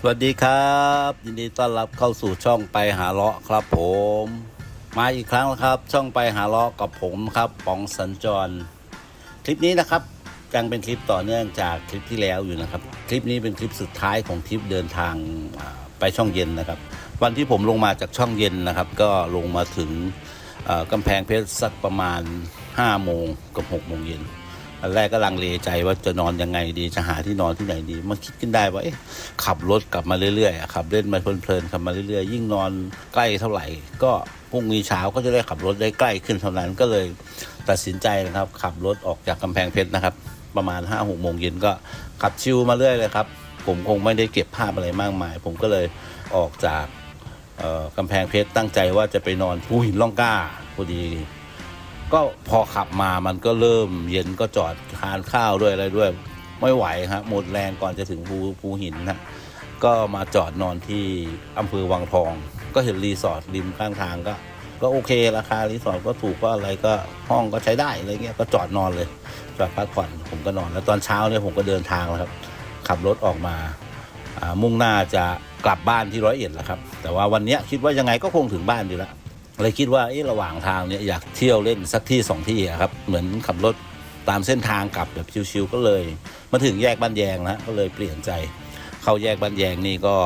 สวัสดีครับ ยินดีต้อนรับเข้าสู่ช่องไปหาเลาะครับผม มาอีกครั้งแล้วครับ ช่องไปหาเลาะกับผมครับป๋องสัญจร คลิปนี้นะครับยังเป็นคลิปต่อเนื่องจากคลิปที่แล้วอยู่นะครับ คลิปนี้เป็นคลิปสุดท้ายของทริปเดินทางไปช่องเย็นนะครับ วันที่ผมลงมาจากช่องเย็นนะครับ ก็ลงมาถึงกำแพงเพชรสักประมาณ5โมงกับ6โมงเย็น อันแรกก็ลังเลใจว่าจะนอนยังไงดีจะหาที่นอนที่ไหนดีมาคิดขึ้นได้ว่าเอ๊ะขับรถกลับมาเรื่อยๆขับเล่นมาเพลินๆขับมาเรื่อยๆ ยิ่งนอนใกล้เท่าไหร่ ก็พรุ่งนี้เช้าก็จะได้ขับรถได้ใกล้ขึ้นเท่านั้นก็เลยตัดสินใจนะครับ ขับรถออกจากกำแพงเพชรนะครับ ประมาณ5้าหกโมงเย็นก็ขับชิวมาเรื่อยเลยครับ ผมคงไม่ได้เก็บภาพอะไรมากมาย ผมก็เลยออกจากกำแพงเพชรตั้งใจว่าจะไปนอนภูหินล่องกล้าพอดี ก็พอขับมามันก็เริ่มเย็นก็จอดทานข้าวด้วยอะไรด้วย ไม่ไหวครับหมดแรงก่อนจะถึงภูภูหินนะก็มาจอดนอนที่อำเภอวังทอง ก็เห็นรีสอร์ทริมข้างทางก็ ก็โอเคราคารีสอร์ทก็ถูกก็อะไรก็ห้องก็ใช้ได้อะไรเงี้ยก็จอดนอนเลยจอดพักผ่อนผมก็นอนแล้วตอนเช้าเนี่ยผมก็เดินทางแล้วครับ ขับรถออกมามุ่งหน้าจะกลับบ้านที่ร้อยเอ็ดแหละครับ แต่ว่าวันนี้คิดว่ายังไงก็คงถึงบ้านอยู่แล้ว เลยคิดว่าเอ๊ะระหว่างทางเนี่ยอยากเที่ยวเล่นสักที่สองที่อะครับเหมือนขับรถตามเส้นทางกลับแบบชิวๆก็เลย มาถึงแยกบ้านแยงนะก็เลยเปลี่ยนใจ เข้าแยกบ้านแยงนี่ก็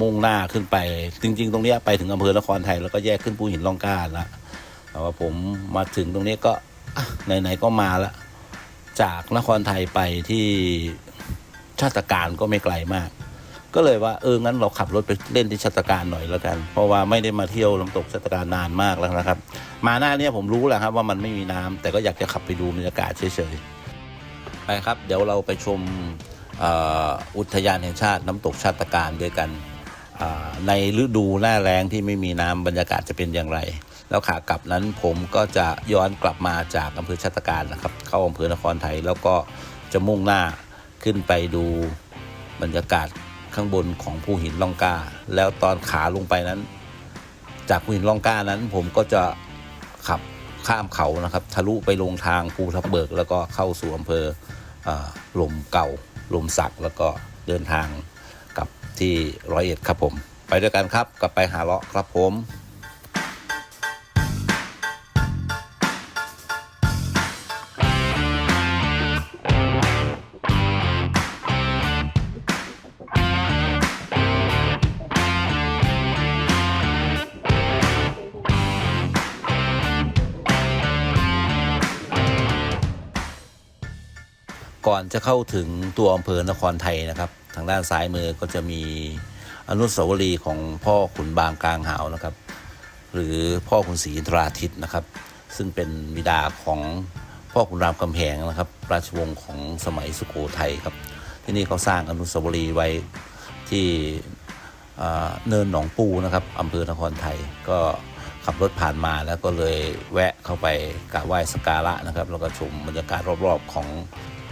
มุ่งหน้าขึ้นไป จริง ๆ ตรงเนี้ยไปถึงอำเภอนครไทยแล้วก็แยกขึ้นภูหินล่องกาละแต่ว่าผมมาถึงตรงนี้ก็ไหนๆก็มาละจากนครไทยไปที่ชาติการก็ไม่ไกลมาก ก็เลยว่าเอองั้นเราขับรถไปเล่นที่ชัตการหน่อยแล้วกัน เพราะว่าไม่ได้มาเที่ยวลำตกชัตการนานมากแล้วนะครับ มาหน้าเนี้ผมรู้แหละครับว่ามันไม่มีน้ำแต่ก็อยากจะขับไปดูบรรยากาศเฉยๆไปครับ เดี๋ยวเราไปชมอุทยานแห่งชาติน้ำตกชัตการด้วยกันในฤดูหน้าแล้งที่ไม่มีน้ำบรรยากาศจะเป็นอย่างไร แล้วขากลับนั้นผมก็จะย้อนกลับมาจากอำเภอชัตการนะครับ เข้าอำเภอนครไทยแล้วก็จะมุ่งหน้าขึ้นไปดูบรรยากาศ ข้างบนของภูหินล่องกาแล้วตอนขาลงไปนั้น จากภูหินล่องกานั้น ผมก็จะขับข้ามเขานะครับ ทะลุไปลงทางภูทับเบิก แล้วก็เข้าสู่อำเภอเอ่อลมเก่าลมสักแล้วก็เดินทางกลับที่ร้อยเอ็ดครับผม ไปด้วยกันครับกลับไปหาเลาะครับผม ก่อนจะเข้าถึงตัวอำเภอนครไทยนะครับ ทางด้านซ้ายมือก็จะมีอนุสาวรีย์ของพ่อขุนบางกลางหาวนะครับ หรือพ่อขุนศรีอินทราทิตนะครับ ซึ่งเป็นบิดาของพ่อขุนรามคำแหงนะครับ ราชวงศ์ของสมัยสุโขทัยครับ ที่นี่เขาสร้างอนุสาวรีย์ไว้ที่เนินหนองปูนะครับอำเภอนครไทยก็ขับรถผ่านมาแล้วก็เลยแวะเข้าไปกราบไหว้สกการะนะครับ แล้วก็ชมบรรยากาศรอบๆของ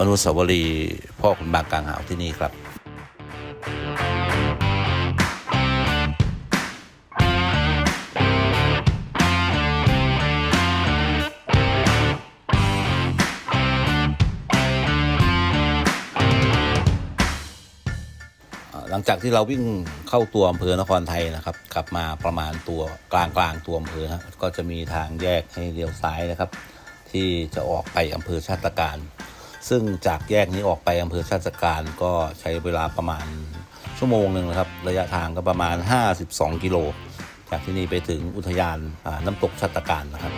อนุสาวรีย์พ่อขุนบางกลางหาวที่นี่ครับหลังจากที่เราวิ่งเข้าตัวอำเภอนครไทยนะครับ กลับมาประมาณตัวกลางกลางตัวอำเภอฮะก็จะมีทางแยกให้เลี้ยวซ้ายนะครับ ที่จะออกไปอำเภอชาติการ ซึ่งจากแยกนี้ออกไปอำเภอชาติการก็ใช้เวลาประมาณชั่วโมงหนึ่งนะครับ ระยะทางก็ประมาณ 52 กิโล จากที่นี่ไปถึงอุทยานน้ำตกชาติการนะครับ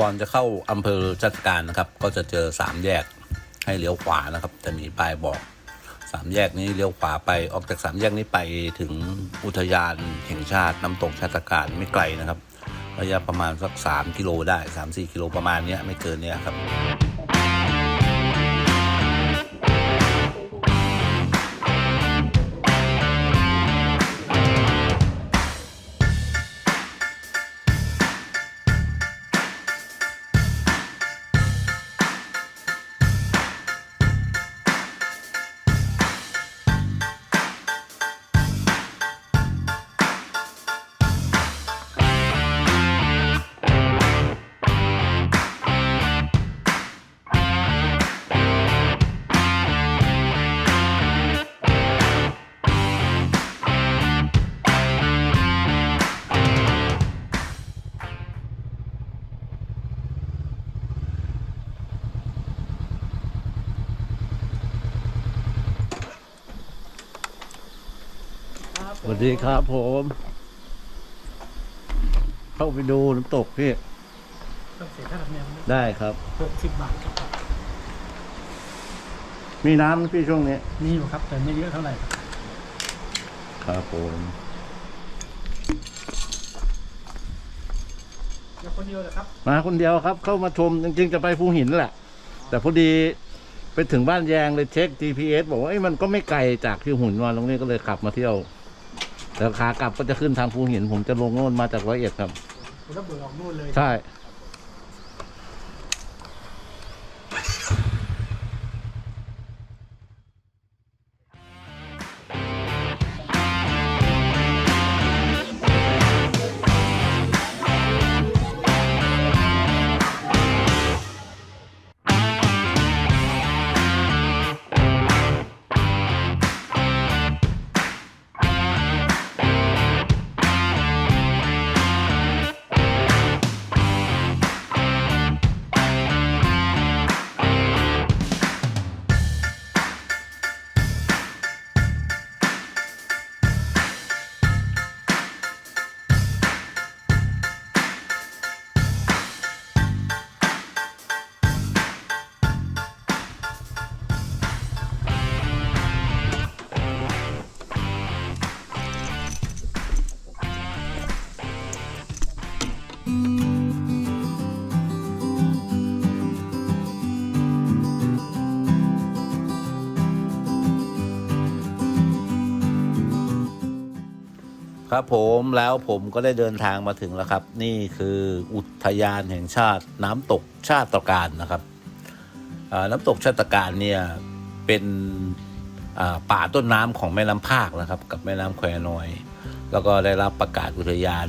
ก่อนจะเข้าอำเภอชัตการนะครับ ก็จะเจอสามแยกให้เลี้ยวขวานะครับ จะมีป้ายบอกสามแยกนี้เลี้ยวขวาไปออกจากสามแยกนี้ไปถึงอุทยานแห่งชาติน้ำตกชาติการไม่ไกลนะครับ ระยะประมาณสักสามกิโลได้สามสี่กิโลประมาณนี้ไม่เกินเนี้ยครับ ดีครับผม เข้าไปดูน้ำตกพี่ต้องเสียค่าธรรมเนียมได้ครับหกสิบบาทครับ มีน้ำนะพี่ช่วงนี้มีอยู่ครับแต่ไม่เยอะเท่าไหร่ครับผมเดี๋ยวคนเดียวเลยครับ มาคนเดียวครับ เข้ามาชมจริงๆจะไปภูหินแหละ แต่พอดีไปถึงบ้านแยงเลยเช็ค GPS บอกว่าเอ้ยมันก็ไม่ไกลจากที่หุ่นมาตรงนี้ก็เลยขับมาเที่ยว แล้วขากลับก็จะขึ้นทางภูหิน ผมจะลงโน่นมาจากร้อยเอ็ดครับ คุณต้องเบิกออกนู่นเลย ใช่ ครับผมแล้วผมก็ได้เดินทางมาถึงแล้วครับ นี่คืออุทยานแห่งชาติน้ำตกชาติตการนะครับน้ำตกชาติตรการเนี่ยเป็นป่าต้นน้ำของแม่น้ำภาคนะครับ กับแม่น้ำแควน้อย แล้วก็ได้รับประกาศอุทยาน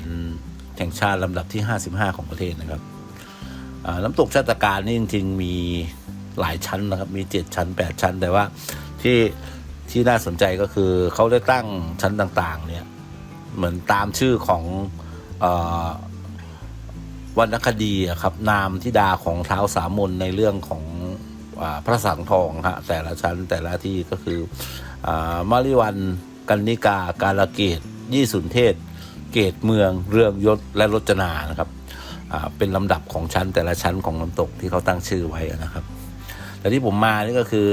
แห่งชาติลำดับที่ 55 ของประเทศนะครับน้ำตกชาติตรการนี่จริงๆมีหลายชั้นนะครับ มี 7 ชั้น 8 ชั้น แต่ว่าที่ที่น่าสนใจก็คือเขาได้ตั้งชั้นต่างๆเนี่ย เหมือนตามชื่อของอวรรณคดีครับ นามธิดาของเท้าสามนในเรื่องของอพระสังทองฮะแต่ละชั้นแต่ละที่ก็คืออมาริวันกันนิกา การะเกตยี่สุนเทศ เกตเมือง เรื่องยศและรจนานะครับเป็นลำดับของชั้นแต่ละชั้นของน้ำตกที่เขาตั้งชื่อไว้นะครับ แต่ที่ผมมานี่ก็คือ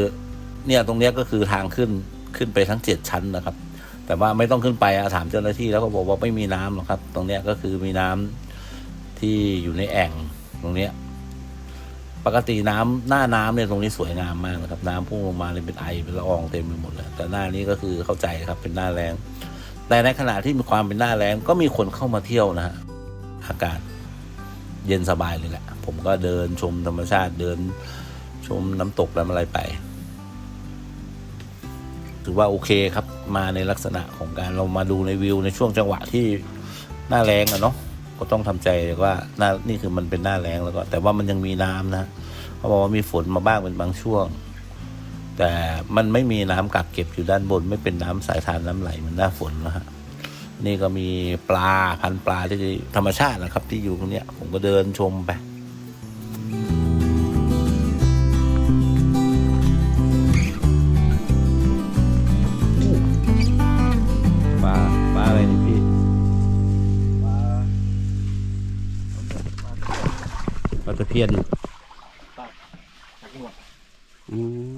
เนี่ยตรงนี้ก็คือทางขึ้นขึ้นไปทั้งเจ็ดชั้นนะครับ แต่ว่าไม่ต้องขึ้นไปอะถามเจ้าหน้าที่แล้วก็บอกว่าไม่มีน้ำหรอกครับ ตรงเนี้ยก็คือมีน้ำที่อยู่ในแอ่งตรงเนี้ย ปกติน้ำหน้าน้ำเนี่ยตรงนี้สวยงามมากนะครับ น้ำพุ่งลงมาเลยเป็นไอเป็นละอองเต็มไปหมดเลยแต่หน้านี้ก็คือเข้าใจครับเป็นหน้าแรงแต่ในขณะที่มีความเป็นหน้าแรงก็มีคนเข้ามาเที่ยวนะฮะอากาศเย็นสบายเลยแหละ ผมก็เดินชมธรรมชาติเดินชมน้ำตกแล้วอะไรไป ถือว่าโอเคครับมาในลักษณะของการเรามาดูในวิวในช่วงจังหวะที่หน้าแรงอะเนาะก็ต้องทำใจว่าหน้านี่คือมันเป็นหน้าแรงแล้วก็ แต่ว่ามันยังมีน้ำนะเขาบอกว่ามีฝนมาบ้างเป็นบางช่วง แต่มันไม่มีน้ำกักเก็บอยู่ด้านบน ไม่เป็นน้ำสายทานน้ำไหลเหมือนหน้าฝนนะฮะนี่ก็มีปลาพันปลาที่ธรรมชาตินะครับ ที่อยู่ตรงเนี้ยผมก็เดินชมไป ปลาตะเพียนอืม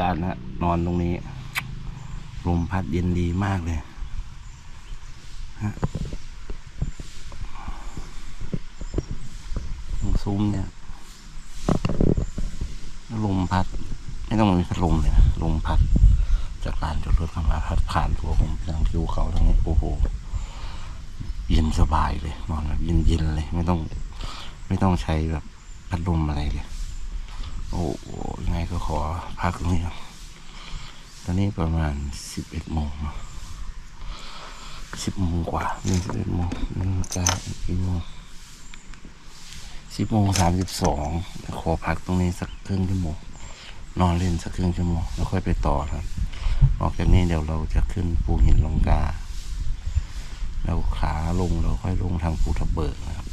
ญาตนะนอนตรงนี้ ลมพัดเย็นดีมากเลยฮะซุ้มเนี่ย ลมพัด ไม่ต้องมีพัดลมเลยนะลมพัด จากลานจอดรถเข้ามาพัดผ่านตัวผมทางทิวเขาทั้งนี้โอ้โห เย็นสบายเลยนอนแบบเย็นๆเลย ไม่ต้อง ไม่ต้องใช้แบบพัดลมอะไรเลย โอ้ยังไงก็ขอพักตรงนี้ครับ ตอนนี้ประมาณสิบเอ็ดโมงสิบโมงกว่าเรื่งสิบเอ็ดโมงหนาฬิกากี่โมงสิบโมงสามสิบสองขอพักตรงนี้สักครึ่งชั่วโมงนอนเล่นสักครึ่งชั่วโมงแล้วค่อยไปต่อครับออกจากนี้เดี๋ยวเราจะขึ้นภูหินลงกาแล้วขาลงเราค่อยลงทางภูทับเบิกนะครับ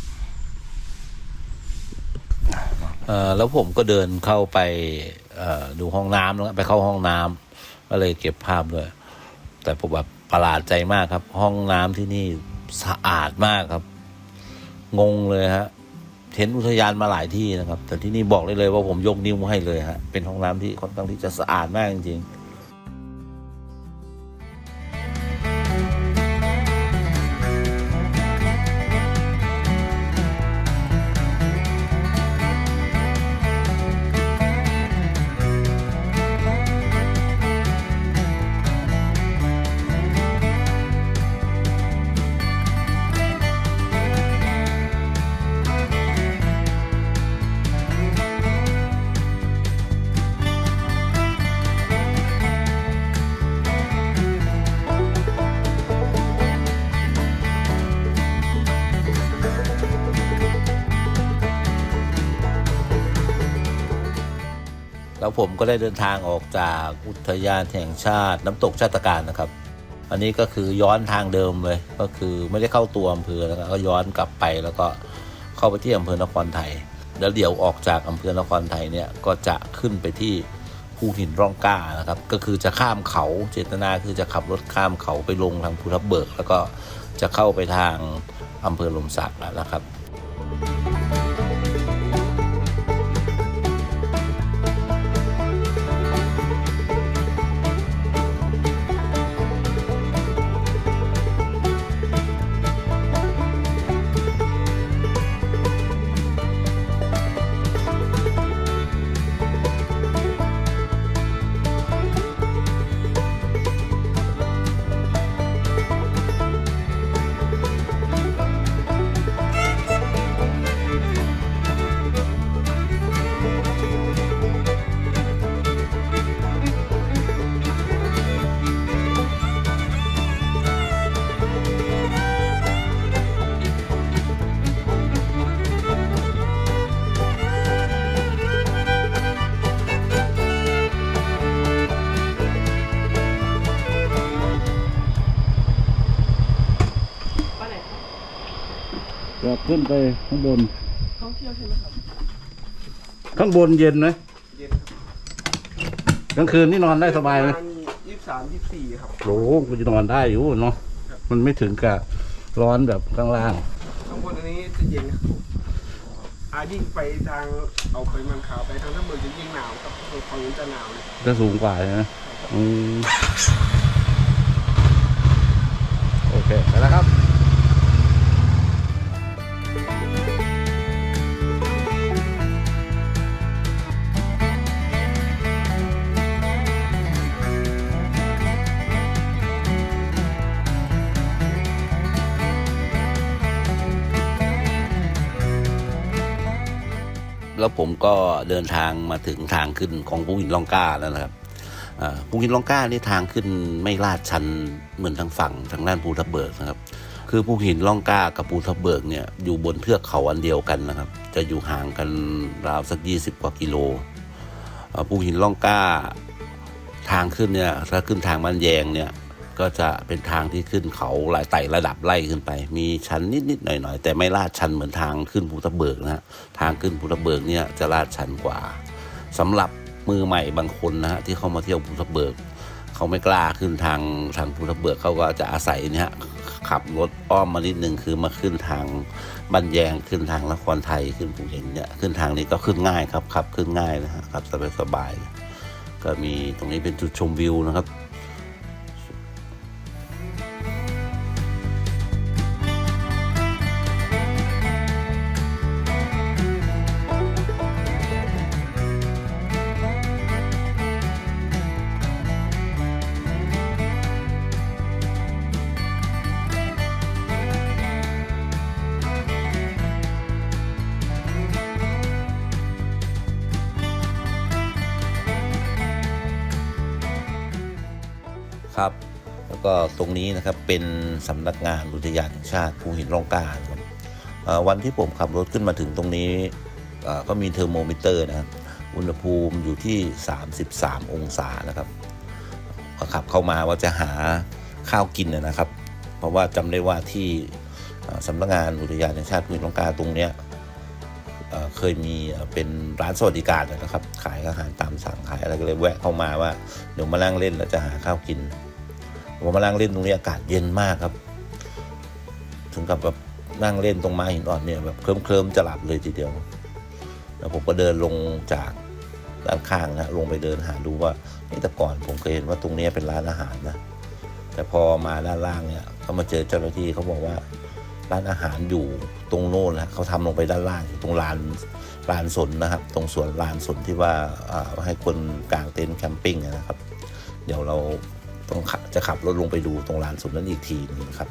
เออแล้วผมก็เดินเข้าไปดูห้องน้ำแล้วไปเข้าห้องน้ำก็เลยเก็บภาพด้วย แต่ผมแบบประหลาดใจมากครับ ห้องน้ำที่นี่สะอาดมากครับ งงเลยฮะเห็นอุทยานมาหลายที่นะครับ แต่ที่นี่บอกเลยเลยว่าผมยกนิ้วให้เลยฮะเป็นห้องน้ำที่ค่อนข้างที่จะสะอาดมากจริงๆ เดินทางออกจากอุทยานแห่งชาติน้ำตกชาติการนะครับ อันนี้ก็คือย้อนทางเดิมเลยก็คือไม่ได้เข้าตัวอำเภอแล้วก็ย้อนกลับไปแล้วก็เข้าไปที่อำเภอนครไทยแล้วเดี๋ยวออกจากอำเภอนครไทยเนี่ยก็จะขึ้นไปที่ภูหินร่องกล้านะครับก็คือจะข้ามเขาเจตนาคือจะขับรถข้ามเขาไปลงทางภูทับเบิก แล้วก็จะเข้าไปทางอำเภอลมศักแล้วนะครับ ขึ้นไปข้างบน ท่องเที่ยวใช่ไหมครับข้างบนเย็นไหมเย็นครับกลางคืนนี่นอนได้สบายไหมยี่สิบสามยี่สิบสี่ครับ โหกูจะนอนได้อยู่เนาะมันไม่ถึงกับร้อนแบบข้างล่าง ข้างบนอันนี้จะเย็นครับอายิ่งไปทางเอาไปมันขาวไปทางท่าเบิกจะยิ่งหนาวครับฝั่งนู้นจะหนาวเลยจะสูงกว่าใช่ไหมอืมโอเค ไปแล้วครับ เดินทางมาถึงทางขึ้นของภูหินล่องกล้าแล้วนะครับภูหินล่องกล้านี่ทางขึ้นไม่ลาดชันเหมือนทางฝั่งทางด้านภูทับเบิกนะครับ คือภูหินล่องกล้ากับภูทับเบิกเนี่ยอยู่บนเทือกเขาอันเดียวกันนะครับ จะอยู่ห่างกันราวสักยี่สิบกว่ากิโลภูหินล่องกล้า ทางขึ้นเนี่ยถ้าขึ้นทางมันแยงเนี่ย ก็จะเป็นทางที่ขึ้นเขาหลายไต่ระดับไล่ขึ้นไป มีชันนิดๆหน่อยๆ แต่ไม่ลาดชันเหมือนทางขึ้นภูทับเบิกนะฮะทางขึ้นภูทับเบิกเนี่ยจะลาดชันกว่าสำหรับมือใหม่บางคนนะฮะที่เข้ามาเที่ยวภูทับเบิกเขาไม่กล้าขึ้นทางทางภูทับเบิกเขาก็จะอาศัยเนี่ยขับรถอ้อมมานิดนึงคือมาขึ้นทางบันแยงขึ้นทางนครไทยขึ้นภูเก็ตเนี่ยขึ้นทางนี้ก็ขึ้นง่ายครับขับขึ้นง่ายนะฮะขับสบายๆก็มีตรงนี้เป็นจุดชมวิวนะครับ นะครับเป็นสำนักงานอุทยานแห่งชาติภูหินร่องกาครับวันที่ผมขับรถขึ้นมาถึงตรงนี้ก็มีเทอร์โมมิเตอร์นะครับอุณหภูมิอยู่ที่ 33 องศานะครับก็ขับเข้ามาว่าจะหาข้าวกินนะครับ เพราะว่าจำได้ว่าที่สำนักงานอุทยานแห่งชาติภูหินร่องกาตรงเนี้ยเคยมีเอ่อเป็นร้านสวัสดิการนะครับ ขายอาหารตามสั่งขายอะไรก็เลยแวะเข้ามาว่าเดี๋ยวมานั่งเล่นแล้วจะหาข้าวกิน ผมมานั่งเล่นตรงนี้อากาศเย็นมากครับ ถึงกับแบบนั่งเล่นตรงม้าหินอ่อนเนี่ยแบบเคลิ้มเคลิมๆจะหลับเลยทีเดียว แล้วผมก็เดินลงจากด้านข้างนะลงไปเดินหาดูว่านี่แต่ก่อนผมเคยเห็นว่าตรงนี้เป็นร้านอาหารนะ แต่พอมาด้านล่างเนี่ยก็มาเจอเจ้าหน้าที่เขาบอกว่า ร้านอาหารอยู่ตรงโน้นนะเขาทำลงไปด้านล่างอยู่ตรงลานลานสนนะครับ ตรงสวนลานสนที่ว่าอ่าให้คนกางเต็นท์แคมปิ้งนะครับ เดี๋ยวเรา ต้องขับจะขับรถลงไปดูตรงลานสุนนั้นอีกทีหนึงครับ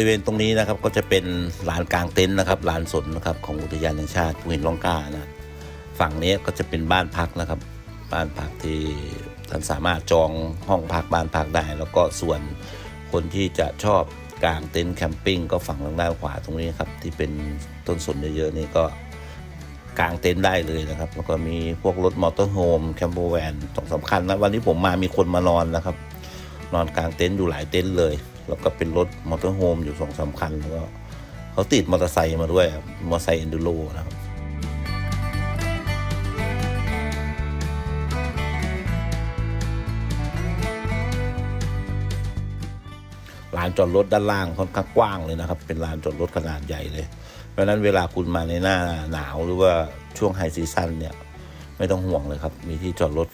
ริเวณตรงนี้นะครับก็จะเป็นลานกลางเต็นท์นะครับลานสนนะครับของอุทยานแห่งชาติภูหินร่องกล้านะฝั่งนี้ก็จะเป็นบ้านพักนะครับ บ้านพักที่ท่านสามารถจองห้องพักบ้านพักได้ แล้วก็ส่วนคนที่จะชอบกางเต็นท์แคมปิ้งก็ฝั่งทางด้านขวาตรงนี้ครับที่เป็นต้นสนเยอะๆนี่ก็กางเต็นท์ได้เลยนะครับ แล้วก็มีพวกรถมอเตอร์โฮมแคมเปอร์แวนสองสำคัญนะวันนี้ผมมามีคนมานอนนะครับ นอนกลางเต็นท์อยู่หลายเต็นท์เลย แล้วก็เป็นรถมอเตอร์โฮมอยู่สองสามคัน แล้วก็เขาติดมอเตอร์ไซค์มาด้วยมอเตอร์ไซค์เอนดูโรนะครับลานจอดรถด้านล่างค่อนข้างกว้างเลยนะครับ เป็นลานจอดรถขนาดใหญ่เลย เพราะฉะนั้นเวลาคุณมาในหน้าหนาวหรือว่าช่วงไฮซีซั่นเนี่ย ไม่ต้องห่วงเลยครับ มีที่จอดรถ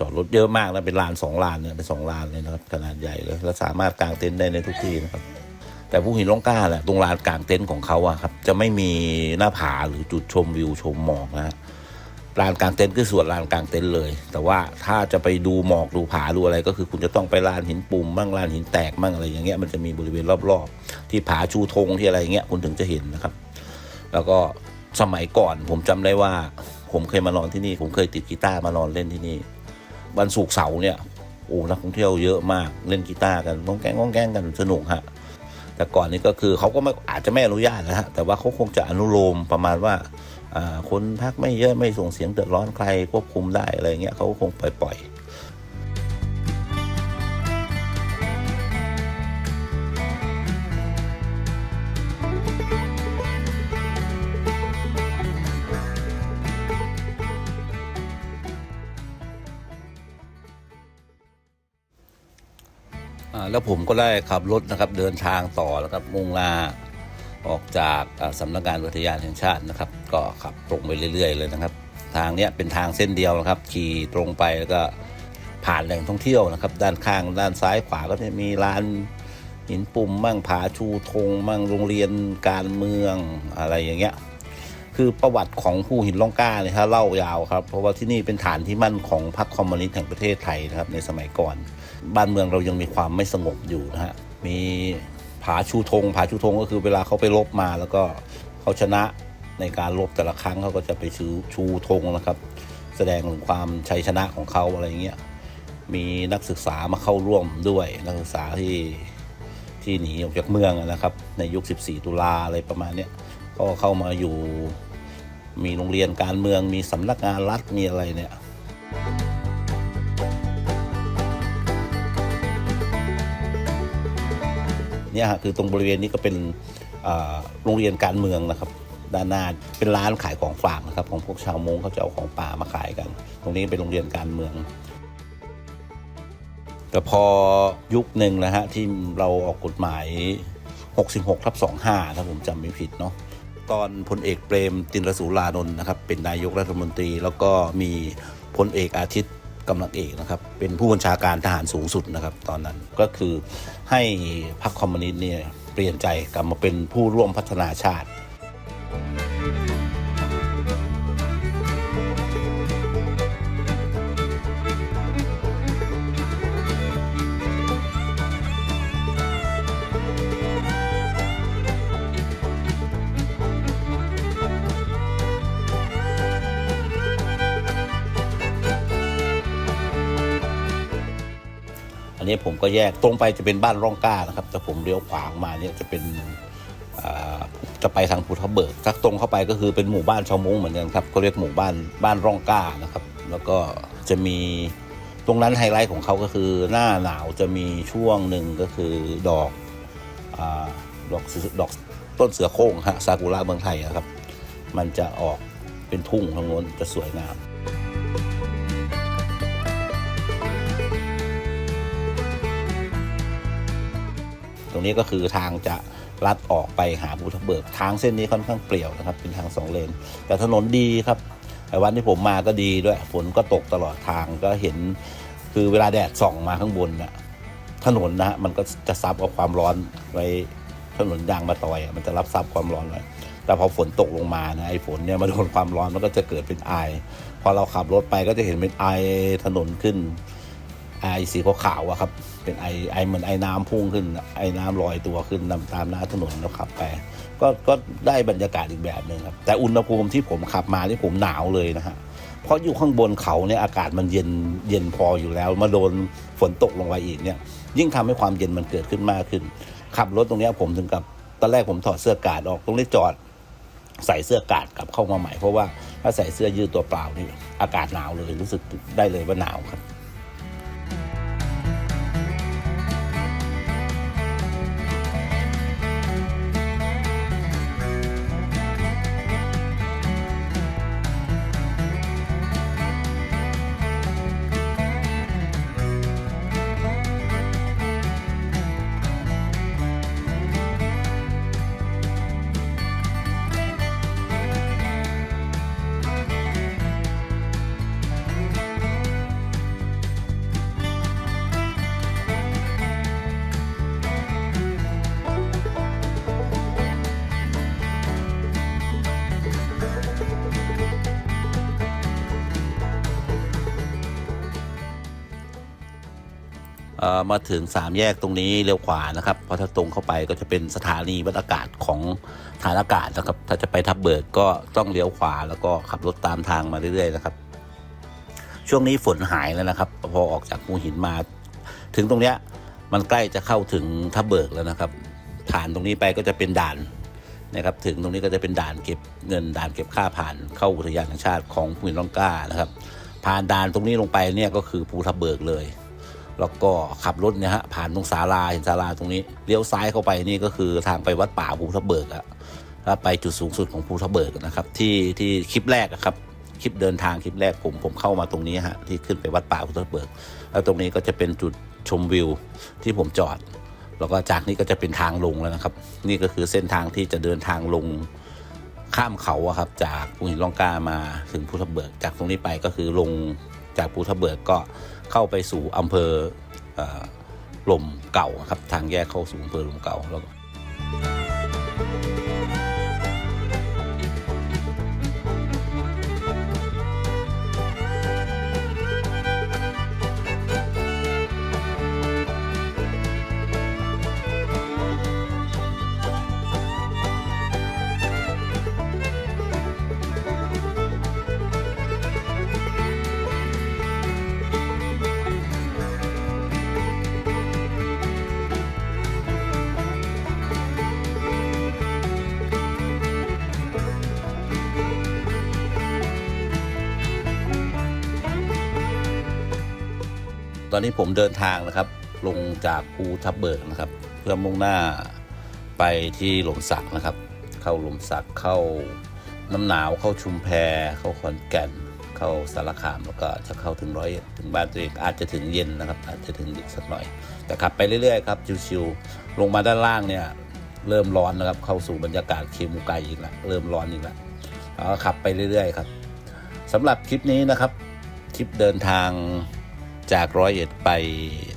จอดรถเยอะมากนะเป็นลานสองลานเนี่ยเป็นสองลานเลยนะครับขนาดใหญ่เลยแล้วสามารถกางเต็นท์ได้ในทุกที่นะครับ แต่ผู้หินล่องกล้าแหละตรงลานกางเต็นท์ของเขาอะครับ จะไม่มีหน้าผาหรือจุดชมวิวชมหมอกนะลานกางเต็นท์คือส่วนลานกางเต็นท์เลย แต่ว่าถ้าจะไปดูหมอกดูผาดูอะไรก็คือคุณจะต้องไปลานหินปุ่มบ้างลานหินแตกบ้างอะไรอย่างเงี้ยมันจะมีบริเวณรอบๆ ที่ผาชูธงที่อะไรอย่างเงี้ยคุณถึงจะเห็นนะครับ แล้วก็สมัยก่อนผมจำได้ว่า ผมเคยมานอนที่นี่ ผมเคยติดกีตาร์มานอนเล่นที่นี่ วันศุกร์เสาร์เนี่ยโอ้นักท่องเที่ยวเยอะมากเล่นกีตาร์กันง้องแกงง้องแกงกันสนุกฮะแต่ก่อนนี้ก็คือเขาก็ไม่อาจจะไม่อนุญาตนะฮะแต่ว่าเขาคงจะอนุโลมประมาณว่าอ่าคนพักไม่เยอะไม่ส่งเสียงเดือดร้อนใครควบคุมได้อะไรเงี้ยเขาก็คงปล่อย แล้วผมก็ได้ขับรถนะครับเดินทางต่อแล้วครับมุ่งหน้าออกจากสำนักงานอุทยานแห่งชาตินะครับ ก็ขับตรงไปเรื่อย ๆ เลยนะครับ ทางเนี้ยเป็นทางเส้นเดียวนะครับ ขี่ตรงไปแล้วก็ผ่านแหล่งท่องเที่ยวนะครับ ด้านข้างด้านซ้ายขวาก็จะมีร้านหินปุ่มมั่งผาชูธงมั่งโรงเรียนการเมืองอะไรอย่างเงี้ยคือประวัติของภูหินล่องกล้าเนี่ยถ้าเล่ายาวครับ เพราะว่าที่นี่เป็นฐานที่มั่นของพรรคคอมมิวนิสต์แห่งประเทศไทยนะครับในสมัยก่อน บ้านเมืองเรายังมีความไม่สงบอยู่นะฮะ มีผาชูธงผาชูธงก็คือเวลาเขาไปรบมาแล้วก็เขาชนะในการรบแต่ละครั้งเขาก็จะไปชูชูธงนะครับ แสดงถึงความชัยชนะของเขาอะไรเงี้ยมีนักศึกษามาเข้าร่วมด้วยนักศึกษาที่ที่หนีออกจากเมืองนะครับ ในยุค 14 ตุลาอะไรประมาณนี้ก็เข้ามาอยู่มีโรงเรียนการเมืองมีสำนักงานรัฐมีอะไรเนี่ย เนี่ยฮะคือตรงบริเวณนี้ก็เป็นโรงเรียนการเมืองนะครับด้านหน้าเป็นร้านขายของฝากนะครับ ของพวกชาวมงเขาจะเอาของป่ามาขายกัน ตรงนี้เป็นโรงเรียนการเมือง แต่พอยุคหนึ่งนะฮะที่เราออกกฎหมาย 66ทับ25ถ้าผมจำไม่ผิดเนาะตอนพลเอกเปรมตินรสูรานนท์นะครับ เป็นนายกรัฐมนตรี แล้วก็มีพลเอกอาทิตย์ กำลังเอกนะครับเป็นผู้บัญชาการทหารสูงสุดนะครับตอนนั้นก็คือให้พรรคคอมมิวนิสต์เนี่ยเปลี่ยนใจกลับมาเป็นผู้ร่วมพัฒนาชาติ นี้ผมก็แยกตรงไปจะเป็นบ้านร่องกล้านะครับ แต่ผมเลี้ยวขวาออกมาเนี่ยจะเป็นจะไปทางภูทับเบิกทักตรงเข้าไปก็คือเป็นหมู่บ้านชาวมงเหมือนกันครับเขาเรียกหมู่บ้านบ้านร่องกล้านะครับ แล้วก็จะมีตรงนั้นไฮไลท์ของเขาก็คือหน้าหนาวจะมีช่วงหนึ่งก็คือดอกอดอกดอกต้นเสือโคร่งฮะซากุระเมืองไทยอะครับ มันจะออกเป็นทุ่งทางโน้นจะสวยงาม รงนี้ก็คือทางจะลัดออกไปหาภูทับเบิก ทางเส้นนี้ค่อนข้างเปลี่ยวนะครับ เป็นทางสองเลน แต่ถนนดีครับแต่วันที่ผมมาก็ดีด้วย ฝนก็ตกตลอดทางก็เห็น คือเวลาแดดส่องมาข้างบนน่ะถนนนะฮะมันก็จะซับเอาความร้อนไว้ถนนยางมาตอยมันจะรับซับความร้อนไว้แต่พอฝนตกลงมานะไอ้ฝนเนี่ยมาโดนความร้อนมันก็จะเกิดเป็นไอพอเราขับรถไปก็จะเห็นเป็นไอถนนขึ้นไอสีขาวๆอะครับ เป็นไอไอเหมือนไอน้ำพุ่งขึ้น ไอน้ำลอยตัวขึ้นตามตามหน้าถนนแล้วขับไปก็ก็ได้บรรยากาศอีกแบบหนึ่งครับ แต่อุณหภูมิที่ผมขับมาที่ผมหนาวเลยนะฮะเพราะอยู่ข้างบนเขาเนี่ยอากาศมันเย็นเย็นพออยู่แล้ว มาโดนฝนตกลงไปอีกเนี่ย ยิ่งทำให้ความเย็นมันเกิดขึ้นมากขึ้น ขับรถตรงนี้ผมถึงกับตอนแรกผมถอดเสื้อกาดออกตรงนี้จอดใส่เสื้อกาดกลับเข้ามาใหม่เพราะว่าถ้าใส่เสื้อยืดตัวเปล่านี่อากาศหนาวเลยรู้สึกได้เลยว่าหนาวครับ มาถึงสามแยกตรงนี้เลี้ยวขวานะครับเพราะถ้าตรงเข้าไปก็จะเป็นสถานีวัดอากาศของฐานอากาศนะครับ ถ้าจะไปทับเบิกก็ต้องเลี้ยวขวาแล้วก็ขับรถตามทางมาเรื่อยๆนะครับ ช่วงนี้ฝนหายแล้วนะครับ พอออกจากภูหินมา ถึงตรงเนี้ยมันใกล้จะเข้าถึงทับเบิกแล้วนะครับผ่านตรงนี้ไปก็จะเป็นด่านนะครับ ถึงตรงนี้ก็จะเป็นด่านเก็บเงินด่านเก็บค่าผ่านเข้าอุทยานแห่งชาติของภูหินร่องกล้านะครับ ผ่านด่านตรงนี้ลงไปเนี่ยก็คือภูทับเบิกเลย แล้วก็ขับรถเนี่ยฮะผ่านตรงศาลาเห็นศาลาตรงนี้เลี้ยวซ้ายเข้าไปนี่ก็คือทางไปวัดป่าภูทับเบิกอะแล้วไปจุดสูงสุดของภูทับเบิกนะครับที่ที่คลิปแรกครับคลิปเดินทางคลิปแรกผมผมเข้ามาตรงนี้ฮะที่ขึ้นไปวัดป่าภูทับเบิก แล้วตรงนี้ก็จะเป็นจุดชมวิวที่ผมจอด แล้วก็จากนี้ก็จะเป็นทางลงแล้วนะครับ นี่ก็คือเส้นทางที่จะเดินทางลงข้ามเขาอะครับจากภูหินร่องกามาถึงภูทับเบิก จากตรงนี้ไปก็คือลงจากภูทับเบิกก็ เข้าไปสู่อำเภออลมเก่าครับทางแยกเข้าสู่อำเภอลมเก่าแล้ว ตอนนี้ผมเดินทางนะครับ ลงจากภูทับเบิกนะครับ เพื่อมุ่งหน้าไปที่หลมสักนะครับ เข้าหลมสักเข้าน้ำหนาวเข้าชุมแพเข้าขอนแก่น เข้าสารคามแล้วก็จะเข้าถึงร้อยถึงบ้านตัวเองอาจจะถึงเย็นนะครับ อาจจะถึงดึกสักหน่อย แต่ขับไปเรื่อยๆครับชิวๆลงมาด้านล่างเนี่ยเริ่มร้อนนะครับ เข้าสู่บรรยากาศเคมูไกอีกแล้วเริ่มร้อนอีกแล้วแล้วก็ขับไปเรื่อยๆครับสำหรับคลิปนี้นะครับทริปเดินทาง จากร้อยเอ็ดไป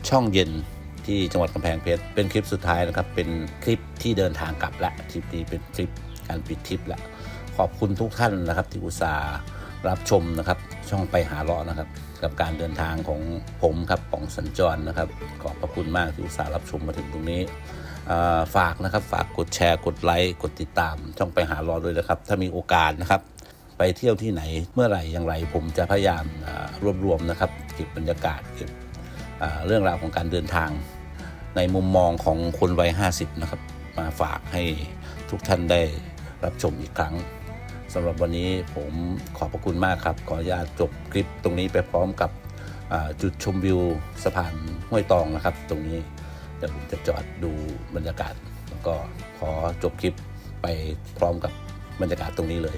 ช่องเย็นที่จังหวัดกำแพงเพชรเป็นคลิปสุดท้ายนะครับ เป็นคลิปที่เดินทางกลับละทริปนี้เป็นคลิปการปิดทริปละขอบคุณทุกท่านนะครับ ที่อุตส่าห์รับชมนะครับ ช่องไปหาเลาะนะครับ กับการเดินทางของผมครับป๋องสัญจรนะครับ ขอบพระคุณมากที่อุตส่าห์รับชมมาถึงตรงนี้ฝากนะครับฝากกดแชร์กดไลค์กดติดตาม ช่องไปหารอด้วยนะครับ ถ้ามีโอกาสนะครับ ไปเที่ยวที่ไหนเมื่อไหร่อย่างไรผมจะพยายามรวบรวมนะครับเก็บบรรยากาศเก็บเรื่องราวของการเดินทาง ในมุมมองของคนวัย 50 นะครับ มาฝากให้ทุกท่านได้รับชมอีกครั้งสำหรับวันนี้ผมขอบพระคุณมากครับ ขออนุญาตจบคลิปตรงนี้ไปพร้อมกับจุดชมวิวสะพานห้วยตองนะครับ ตรงนี้เดี๋ยวผมจะจอดดูบรรยากาศ แล้วก็ขอจบคลิปไปพร้อมกับบรรยากาศตรงนี้เลย